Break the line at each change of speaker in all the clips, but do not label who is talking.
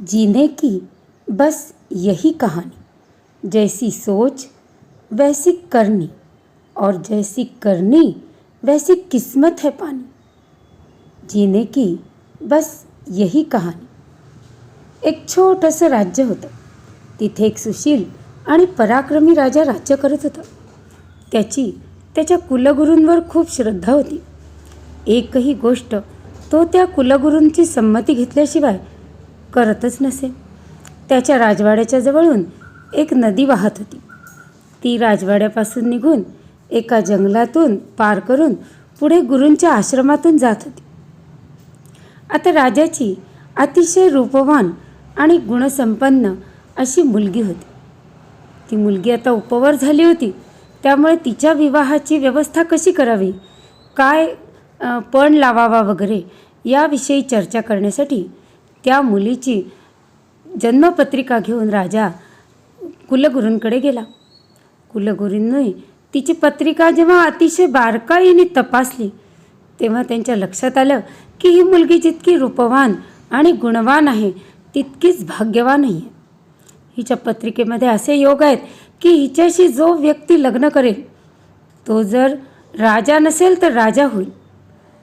जीने की बस यही कहानी। जैसी सोच वैसी करनी और जैसी करनी वैसी किस्मत है पानी। जीने की बस यही कहाणी एक छोटंसं राज्य होतं। तिथे एक सुशील आणि पराक्रमी राजा राज्य करत होता. त्याची त्याच्या कुलगुरूंवर खूप श्रद्धा होती. एकही गोष्ट तो त्या कुलगुरूंची संमती घेतल्याशिवाय करतच नसे. त्याच्या राजवाड्याच्या जवळून एक नदी वाहत होती. ती राजवाड्यापासून निघून एका जंगलातून पार करून पुढे गुरूंच्या आश्रमातून जात होती. आता राजाची अतिशय रूपवान आणि गुणसंपन्न अशी मुलगी होती. ती मुलगी आता उपवर झाली होती. त्यामुळे तिच्या विवाहाची व्यवस्था कशी करावी? काय पण लावावा वगैरे याविषयी चर्चा करण्यासाठी त्या मुलीची जन्मपत्रिका घेऊन राजा कुलगुरूंकडे गेला. कुलगुरूंनी तिची पत्रिका जेव्हा अतिशय बारकाईने तपासली तेव्हा त्यांच्या लक्षात आलं की ही मुलगी जितकी रूपवान आणि गुणवान आहे तितकीच भाग्यवान आहे. हिच्या पत्रिकेमध्ये असे योग आहेत की हिच्याशी जो व्यक्ती लग्न करेल तो जर राजा नसेल तर राजा होईल.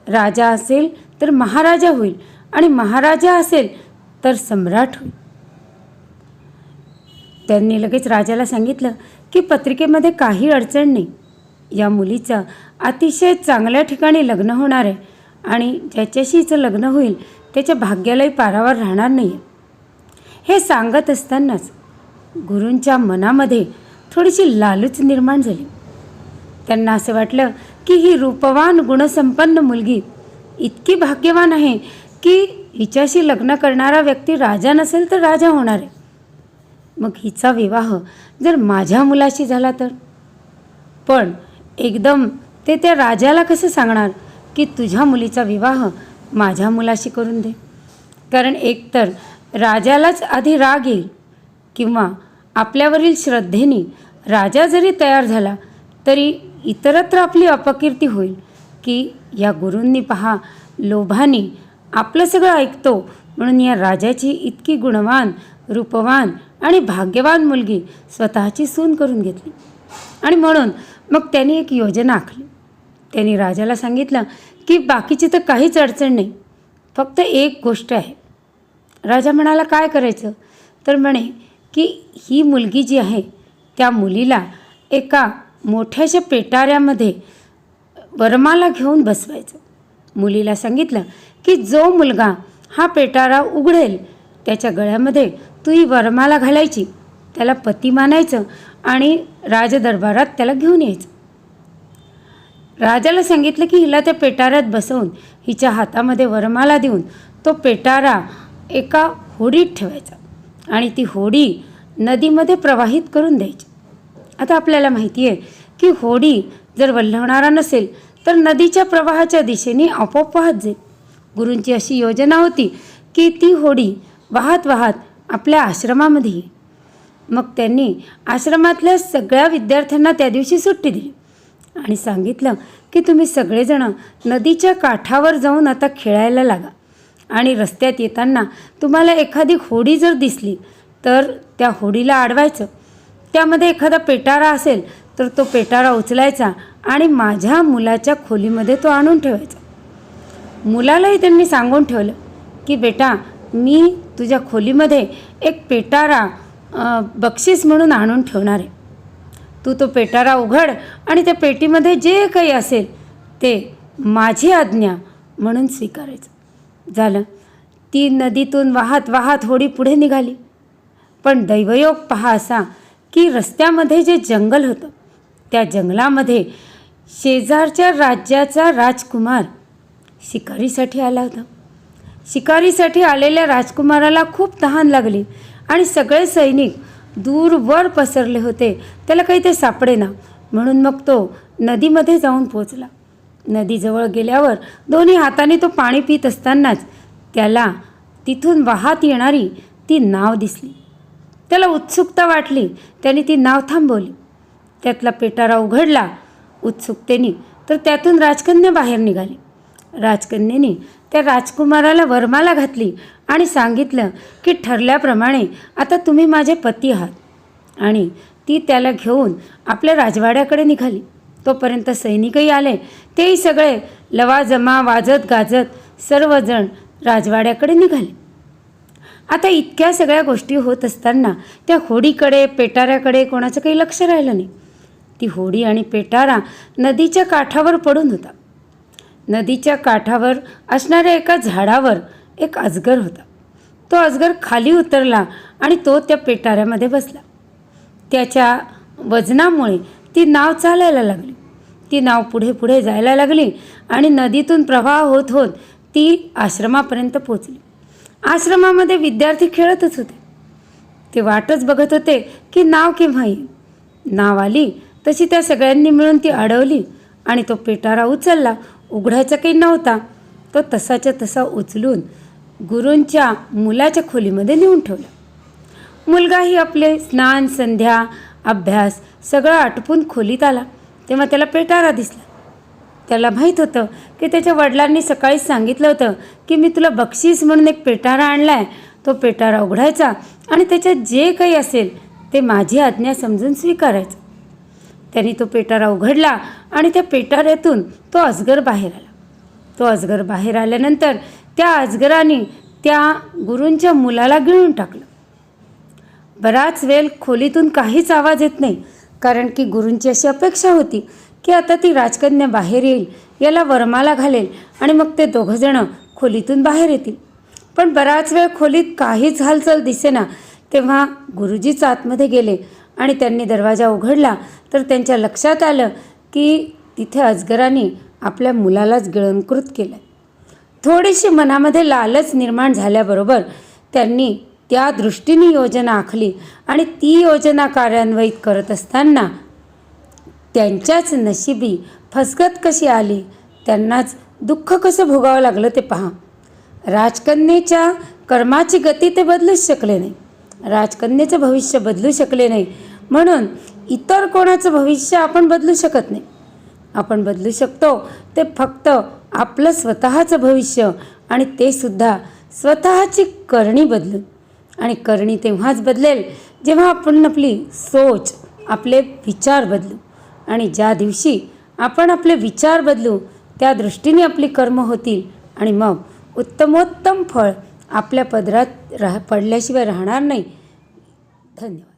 राजा असेल तर महाराजा होईल. आणि महाराजा असेल तर सम्राट होईल. त्यांनी लगेच राजाला सांगितलं की पत्रिकेमध्ये काही अडचण नाही. या मुलीचं अतिशय चांगल्या ठिकाणी लग्न होणार आहे आणि ज्याच्याशी हिचं लग्न होईल त्याच्या भाग्यालाही पारावर राहणार नाही आहे हे सांगत असतानाच गुरूंच्या मनामध्ये थोडीशी लालूच निर्माण झाली. त्यांना असं वाटलं की ही रूपवान गुणसंपन्न मुलगी इतकी भाग्यवान आहे की हिच्याशी लग्न करणारा व्यक्ती राजा नसेल तर राजा होणार आहे. मग हिचा विवाह जर माझ्या मुलाशी झाला तर? पण एकदम ते त्या राजाला कसं सांगणार की तुझ्या मुलीचा विवाह माझ्या मुलाशी करून दे? कारण एकतर राजालाच आधी राग येईल किंवा आपल्यावरील श्रद्धेने राजा जरी तयार झाला तरी इतरत्र आपली अपकीर्ती होईल की या गुरूंनी पहा लोभाने आपलं सगळं ऐकतो. म्हणून या राजाची इतकी गुणवान रूपवान आणि भाग्यवान मुलगी स्वतःची सून करून घेतली. आणि म्हणून मग त्यांनी एक योजना आखली. त्यांनी राजाला सांगितलं की बाकीची तर काहीच अडचण नाही. फक्त एक गोष्ट आहे. राजा म्हणाला काय करायचं? तर म्हणे की ही मुलगी जी आहे त्या मुलीला एका मोठ्याशा पेटाऱ्यामध्ये वरमाला घेऊन बसवायचं. मुलीला सांगितलं की जो मुलगा हा पेटारा उघडेल त्याच्या गळ्यामध्ये तू ही वरमाला घालायची त्याला पती मानायचं आणि राजदरबारात त्याला घेऊन यायचं. राजाला सांगितलं की हिला त्या पेटाऱ्यात बसवून हिच्या हातामध्ये वरमाला देऊन तो पेटारा एका होडीत ठेवायचा आणि ती होडी नदीमध्ये प्रवाहित करून द्यायची. आता आपल्याला माहिती आहे की होडी जर वल्हवणारा नसेल तर नदीच्या प्रवाहाच्या दिशेने आपोआप वाहत जाईल गुरूंची अशी योजना होती की ती होडी वाहत वाहत आपल्या आश्रमामध्ये येईल मग त्यांनी आश्रमातल्या सगळ्या विद्यार्थ्यांना त्या दिवशी सुट्टी दिली आणि सांगितलं की तुम्ही सगळेजण नदीच्या काठावर जाऊन आता खेळायला लागा आणि रस्त्यात येताना तुम्हाला एखादी होडी जर दिसली तर त्या होडीला अडवायचं त्यामध्ये एखादा पेटारा असेल तर तो पेटारा उचलायचा आणि माझ्या मुलाच्या खोलीमध्ये तो आणून ठेवायचा. मुलालाही त्यांनी सांगून ठेवलं की बेटा मी तुझ्या खोलीमध्ये एक पेटारा बक्षीस म्हणून आणून ठेवणार आहे. तू तो पेटारा उघड आणि त्या पेटीमध्ये जे काही असेल ते माझी आज्ञा म्हणून स्वीकारायचं. झालं. ती नदीतून वाहत वाहत होडी पुढे निघाली. पण दैवयोग पहा असा की रस्त्यामध्ये जे जंगल होतं त्या जंगलामध्ये शेजारच्या राज्याचा राजकुमार शिकारीसाठी आला होता. शिकारीसाठी आलेल्या राजकुमाराला खूप तहान लागली आणि सगळे सैनिक दूरवर पसरले होते. त्याला काही ते सापडेना. म्हणून मग तो नदीमध्ये जाऊन पोचला नदीजवळ गेल्यावर दोन्ही हाताने तो पाणी पित असतानाच त्याला तिथून वाहत येणारी ती नाव दिसली. त्याला उत्सुकता वाटली. त्याने ती नाव थांबवली. त्यातला पेटारा उघडला उत्सुकतेने तर त्यातून राजकन्या बाहेर निघाली. राजकन्येने त्या राजकुमाराला वरमाला घातली आणि सांगितलं की ठरल्याप्रमाणे आता तुम्ही माझे पती आहात. आणि ती त्याला घेऊन आपल्या राजवाड्याकडे निघाली. तोपर्यंत सैनिकही आले. तेही सगळे लवाजमा वाजत गाजत सर्वजण राजवाड्याकडे निघाले. आता इतक्या सगळ्या गोष्टी होत असताना त्या होडीकडे पेटाऱ्याकडे कोणाचं काही लक्ष राहिलं नाही. ती होडी आणि पेटारा नदीच्या काठावर पडून होता. नदीच्या काठावर असणाऱ्या एका झाडावर एक अजगर होता. तो अजगर खाली उतरला आणि तो त्या पेटाऱ्यामध्ये बसला. त्याच्या वजनामुळे ती नाव चालायला लागली. ती नाव पुढे पुढे जायला लागली आणि नदीतून प्रवाह होत होत ती आश्रमापर्यंत पोचली आश्रमामध्ये विद्यार्थी खेळतच होते. ते वाटच बघत होते की नाव केव्हा येईल. नाव आली तशी त्या सगळ्यांनी मिळून ती अडवली आणि तो पेटारा उचलला. उघडायचा काही नव्हता. तो तसाच्या तसा उचलून गुरूंच्या मुलाच्या खोलीमध्ये नेऊन ठेवला. मुलगाही आपले स्नान संध्या अभ्यास सगळं आटपून खोलीत आला. तेव्हा त्याला पेटारा दिसला. त्याला माहीत होतं की त्याच्या वडिलांनी सकाळीच सांगितलं होतं की मी तुला बक्षीस म्हणून एक पेटारा आणला आहे तो पेटारा उघडायचा आणि त्याच्यात जे काही असेल ते माझी आज्ञा समजून स्वीकारायचं. त्यांनी तो पेटारा उघडला आणि त्या पेटाऱ्यातून तो अजगर बाहेर आला. तो अजगर बाहेर आल्यानंतर त्या अजगराने त्या गुरूंच्या मुलाला गिळून टाकलं. बराच वेळ खोलीतून काहीच आवाज येत नाही कारण की गुरूंची अशी अपेक्षा होती की आता ती राजकन्या बाहेर येईल याला वरमाला घालेल आणि मग ते दोघंजणं खोलीतून बाहेर येतील. पण बराच वेळ खोलीत काहीच हालचाल दिसेना तेव्हा गुरुजीच आतमध्ये गेले आणि त्यांनी दरवाजा उघडला तर त्यांच्या लक्षात आलं की तिथे अजगराने आपल्या मुलालाच गिळंकृत केलं थोडीशी मनामध्ये लालच निर्माण झाल्याबरोबर त्यांनी त्या दृष्टीने योजना आखली आणि ती योजना कार्यान्वित करत असताना त्यांच्याच नशिबी फसगत कशी आली त्यांनाच दुःख कसं भोगावं लागलं ते पहा. राजकन्येच्या कर्माची गती ते बदलूच शकले नाही राजकन्याचं भविष्य बदलू शकले नाही. म्हणून इतर कोणाचं भविष्य आपण बदलू शकत नाही. आपण बदलू शकतो. ते फक्त आपलं स्वतःचं भविष्य आणि ते सुद्धा स्वतःची करणी बदलून. आणि करणी तेव्हाच बदलेल जेव्हा आपण आपली सोच आपले विचार बदलू. आणि ज्या दिवशी आपण आपले विचार बदलू त्या दृष्टीने आपली कर्म होतील आणि मग उत्तमोत्तम फळ आपल्या पदरात राह पडल्याशिवाय राहणार नाही. धन्यवाद.